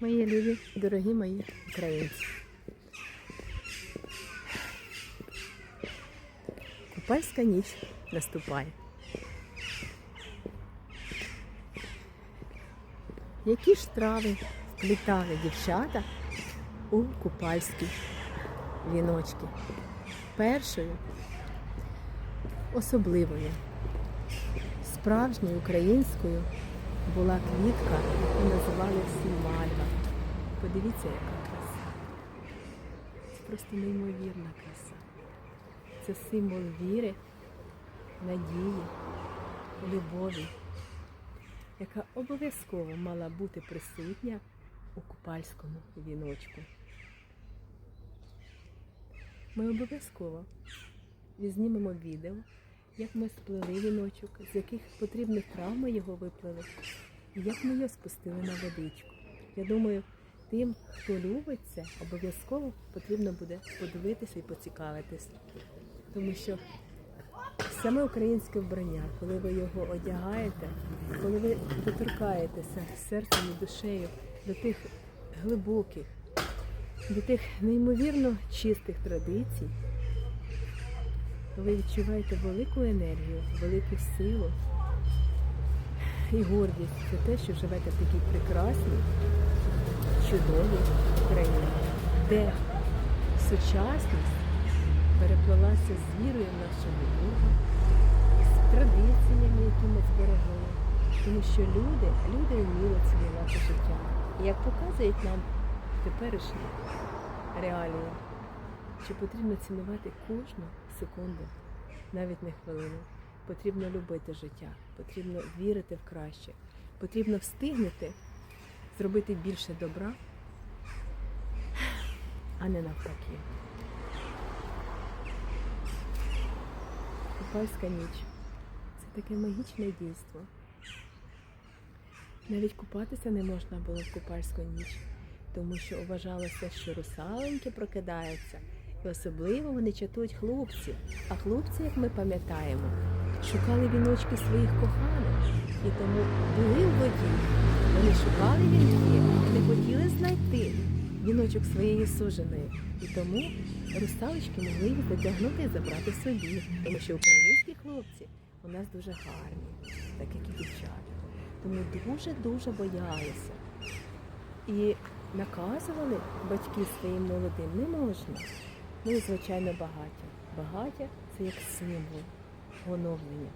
Мої любі, дорогі мої українці. Купальська ніч наступає. Які ж трави вплітали дівчата у купальські віночки? Першою особливою, справжньою українською була квітка, яку називали всі мальва. Подивіться, яка краса. Це просто неймовірна краса. Це символ віри, надії, любові, яка обов'язково мала бути присутня у купальському віночку. Ми обов'язково візнімемо відео, як ми сплели віночок, з яких потрібних трав ми його виплели, і як ми його спустили на водичку. Я думаю, тим, хто любить це, обов'язково потрібно буде подивитися і поцікавитися. Тому що саме українське вбрання, коли ви його одягаєте, коли ви доторкаєтеся серцем і душею до тих глибоких, до тих неймовірно чистих традицій, ви відчуваєте велику енергію, велику силу і гордість за те, що живете в такій прекрасній, чудовій країні, де сучасність переплелася з вірою в нашого Бога, з традиціями, які ми зберегли. Тому що люди, люди вміли цінувати життя. І як показують нам теперішні реалії, що потрібно цінувати кожну секунду, навіть не хвилину. Потрібно любити життя, потрібно вірити в краще, потрібно встигнути зробити більше добра, а не навпаки. Купальська ніч це таке магічне дійство. Навіть купатися не можна було в купальську ніч, тому що вважалося, що русаленьки прокидаються, і особливо вони чатують хлопців. А хлопці, як ми пам'ятаємо, шукали віночки своїх коханих, і тому були в воді. Вони шукали вінки, не хотіли знайти віночок своєї суженої. І тому русалочки могли їх затягнути і забрати собі, тому що українські хлопці у нас дуже гарні, так як і дівчата. Тому дуже-дуже боялися. І наказували батьки своїм молодим не можна. Ну і, звичайно, багаття. Багаття це як символ оновлення.